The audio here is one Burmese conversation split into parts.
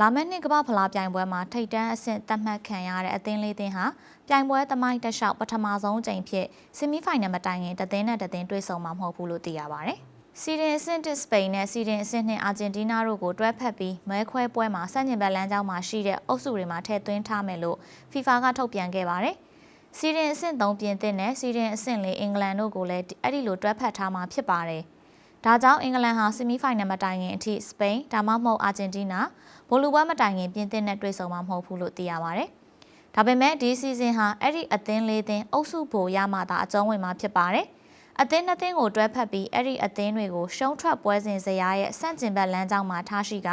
လာမယ့်နှစ်ကမ္ဘာဖလားပြိုင်ပွဲမှာထိပ်တန်းအဆင့်သတ်မှတ်ခံရတဲ့အသင်းလေးသင်းဟာပြိုင်ပွဲသမိုင်းတစ်လျှောက်ပထမဆုံးကြိမ်ဖြစ်ဆီမီဖိုင်နယ်မတိုင်ခင်တသင်းနဲ့တသင်းတွေ့ဆုံမှာမဟုတ်ဘူးလို့သိရပါဗျ။စီဒင်အဆင့်တစ်စပိန်နဲ့စီဒင်အဆင့်နှစ်အာဂျင်တီးနားတို့ကိုတွဲဖက်ပြီးမဲခွဲပွဲမှာစန့်ကျင်ဘက်လမ်းကြောင်းမှာရှိတဲ့အုပ်စုတွေမှာထည့်သွင်းထားမယ်လို့ FIFA ကထုတ်ပြန်ခဲ့ပါတယ်။စီဒင်အဆင့်3ပြင်သစ်နဲ့စီဒင်အဆင့်4အင်္ဂလန်တို့ကိုလည်းအဲ့ဒီလိုတွဲဖက်ထားမှာဖြစ်ပါတယ်။ ဒါကြောင့်အင်္ဂလန်ဟာဆီမီဖိုင်နယ်မတိုင်ခင်အထိစပိန်ဒါမှမဟုတ်အာဂျင်တီးနားဘိုလူပွဲမတိုင်ခင်ပြင်သစ်နဲ့တွေ့ဆုံမှာမဟုတ်ဘူးလို့သိရပါဗျ။ဒါပေမဲ့ဒီစီဇန်ဟာအဲ့ဒီအသင်းလေးသင်းအုပ်စုဖို့ရမှသာအကျုံးဝင်မှာဖြစ်ပါတယ်။အသင်းနှစ်သင်းကိုတွဲဖက်ပြီးအဲ့ဒီအသင်းတွေကိုရှုံးထွက်ပွဲစဉ်ဇယားရဲ့စန့်ကျင်ဘက်လမ်းကြောင်းမှာထားရှိက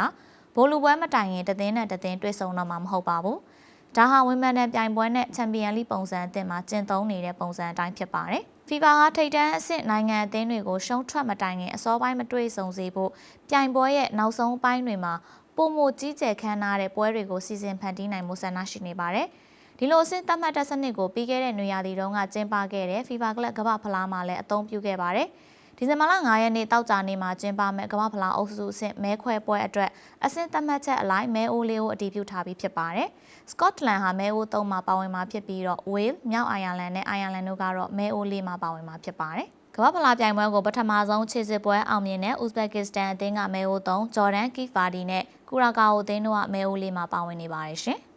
ဘိုလူပွဲမတိုင်ခင်တသင်းနဲ့တသင်းတွေ့ဆုံတော့မှာမဟုတ်ပါဘူး။ဒါဟာဝင်းမန်နဲ့ပြိုင်ပွဲနဲ့ချန်ပီယံလိပုံစံအသင်းမှာကျင့်သုံးနေတဲ့ပုံစံအတိုင်းဖြစ်ပါတယ်။ FIFA ဟာထိပ်တန်းအဆင့်နိုင်ငံအသင်းတွေကိုရှုံးထွက်မတိုင်ခင်အစောပိုင်းမတွေ့ဆုံစေဖို့ပြိုင်ပွဲရဲ့နောက်ဆုံးပိုင်းတွေမှာပုံမကြီးကျယ်ခမ်းနားတဲ့ပွဲတွေကိုစီစဉ်ဖန်တီးနိုင်မှုဆန္ဒရှိနေပါတယ်။ဒီလိုအဆင့်သတ်မှတ်တဲ့စနစ်ကိုပြီးခဲ့တဲ့နွေရာသီတုန်းကကျင်းပခဲ့တဲ့ FIFA ကလပ်ကမ္ဘာဖလားမှာလည်းအသုံးပြုခဲ့ပါတယ်။ ဒီဇင်ဘာလ9ရက်နေ့တောက်ကြနေ့မှာကျင်းပမဲ့ကမ္ဘာဖလားအုပ်စုအဆင့်မဲခွဲပွဲအတွက်အဆင့်သတ်မှတ်ချက်အလိုက်မဲအိုးလေးကိုအတည်ပြုထားပြီးဖြစ်ပါတယ်။စကော့တလန်ဟာမဲအိုး3မှာပါဝင်မှာဖြစ်ပြီးတော့ဝေးလ်မြောက်အိုင်ယာလန်နဲ့အိုင်ယာလန်တို့ကတော့မဲအိုးလေးမှာပါဝင်မှာဖြစ်ပါတယ်။ကမ္ဘာဖလားပြိုင်ပွဲကိုပထမဆုံးခြေစစ်ပွဲအောင်မြင်တဲ့ဥဇဘက်ကစ္စတန်အသင်းကမဲအိုး3ဂျော်ဒန်ကီဖာဒီနဲ့ကူရာကာအိုအသင်းတို့ကမဲအိုးလေးမှာပါဝင်နေပါတယ်ရှင်။